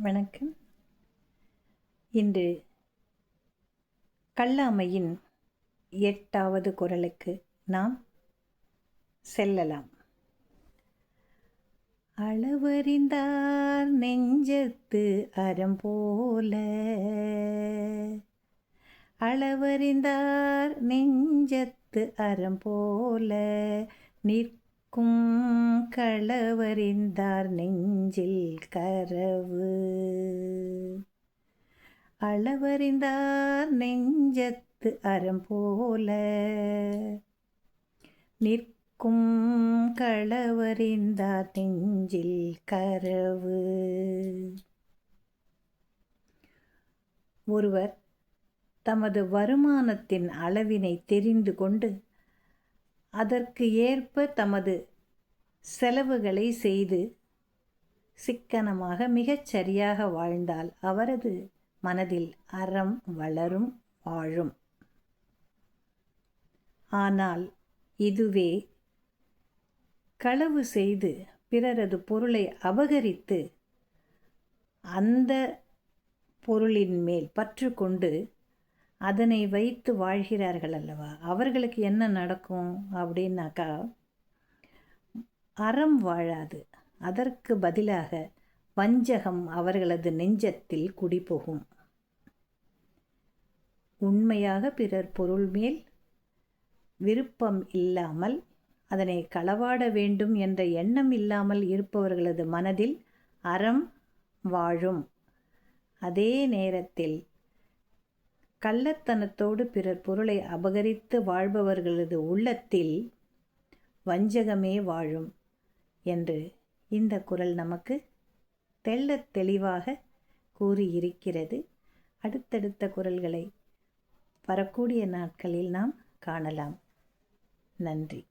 வணக்கம். இன்று கல்லாமையின் எட்டாவது குரலுக்கு நாம் செல்லலாம். அளவறிந்தார் நெஞ்சத்து அறம் போல. அளவறிந்தார் நெஞ்சத்து அறம் போல. நிற்க களவறிந்தார் நெஞ்சில் கரவு. அளவறிந்தார் நெஞ்சத்து அறம் போல. நிற்கும் களவறிந்தார் நெஞ்சில் கரவு. ஒருவர் தமது வருமானத்தின் அளவினை தெரிந்து கொண்டு அதற்கு ஏற்ப தமது செலவுகளை செய்து சிக்கனமாக மிகச் சரியாக வாழ்ந்தால் அவரது மனதில் அறம் வளரும் வாழும். ஆனால் இதுவே களவு செய்து பிறரது பொருளை அபகரித்து அந்த பொருளின் மேல் பற்று கொண்டு அதனை வைத்து வாழ்கிறார்கள் அல்லவா? அவர்களுக்கு என்ன நடக்கும் அப்படின்னாக்கா அறம் வாழாது. அதற்கு பதிலாக வஞ்சகம் அவர்களது நெஞ்சத்தில் குடிபோகும். உண்மையாக பிறர் பொருள் மேல் விருப்பம் இல்லாமல் அதனை களவாட வேண்டும் என்ற எண்ணம் இல்லாமல் இருப்பவர்களது மனதில் அறம் வாழும். அதே நேரத்தில் கள்ளத்தனத்தோடு பிறர் பொருளை அபகரித்து வாழ்பவர்களது உள்ளத்தில் வஞ்சகமே வாழும். என்று இந்த குரல் நமக்கு தெள்ளத் தெளிவாக கூறியிருக்கிறது. அடுத்தடுத்த குரல்களை வரக்கூடிய நாட்களில் நாம் காணலாம். நன்றி.